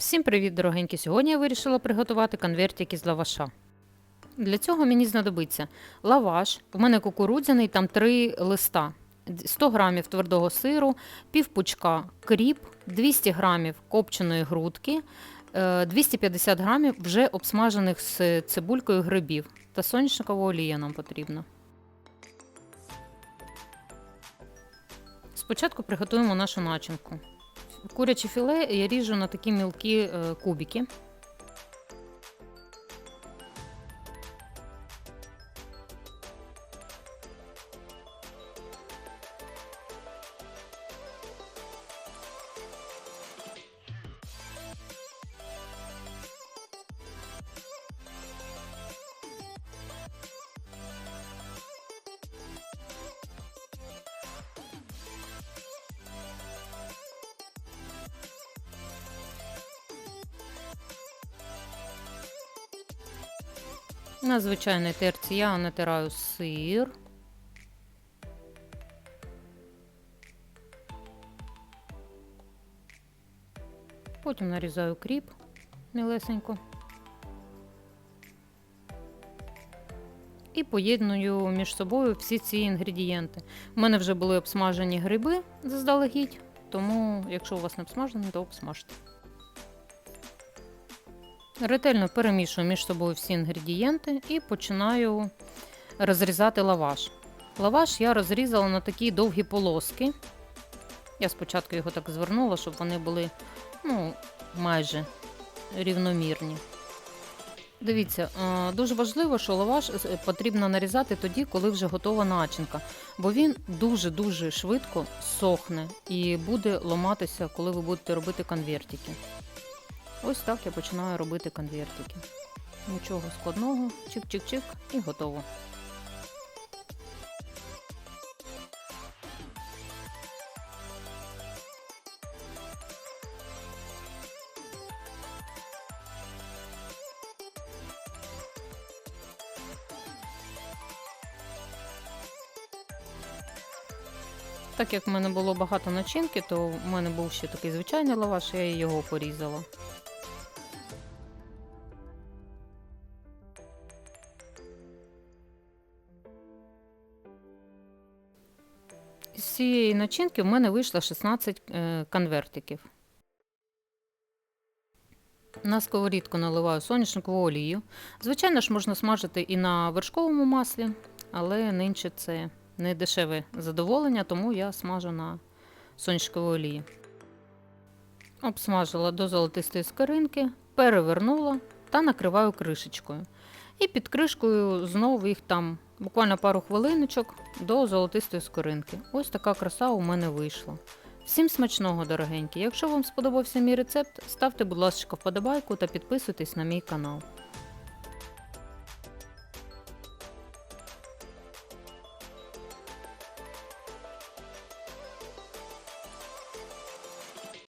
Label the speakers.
Speaker 1: Всім привіт, дорогенькі! Сьогодні я вирішила приготувати конвертик із лаваша. Для цього мені знадобиться лаваш, у мене кукурудзяний, там три листа, 100 грамів твердого сиру, пів пучка кріп, 200 грамів копченої грудки, е, 250 грамів вже обсмажених з цибулькою грибів та соняшникова олія нам потрібна. Спочатку приготуємо нашу начинку. Куряче філе я ріжу на такі мілкі е, кубики. На звичайній терці я натираю сир. Потім нарізаю кріп мілесенько. І поєдную між собою всі ці інгредієнти. У мене вже були обсмажені гриби заздалегідь, тому, якщо у вас не обсмажені, то обсмажте. Ретельно перемішую між собою всі інгредієнти і починаю розрізати лаваш. Лаваш я розрізала на такі довгі полоски. Я спочатку його так звернула, щоб вони були ну, майже рівномірні. Дивіться, е, дуже важливо, що лаваш е, потрібно нарізати тоді, коли вже готова начинка, бо він дуже-дуже швидко сохне і буде ломатися, коли ви будете робити конвертики. Ось так я починаю робити конвертики. Нічого складного, чик-чик-чик і готово. Так як в мене було багато начинки, то в мене був ще такий звичайний лаваш, я його порізала. З цієї начинки в мене вийшло 16 е, конвертиків. На сковорідку наливаю соняшникову олію. Звичайно ж, можна смажити і на вершковому маслі, але нинче це не дешеве задоволення, тому я смажу на соняшниковій олії. Обсмажила до золотистої скоринки, перевернула та накриваю кришечкою. І під кришкою знову їх там буквально пару хвилиночок до золотистої скоринки. Ось така краса у мене вийшла. Всім смачного, дорогенькі! Якщо вам сподобався мій рецепт, ставте, будь ласка, вподобайку та підписуйтесь на мій канал.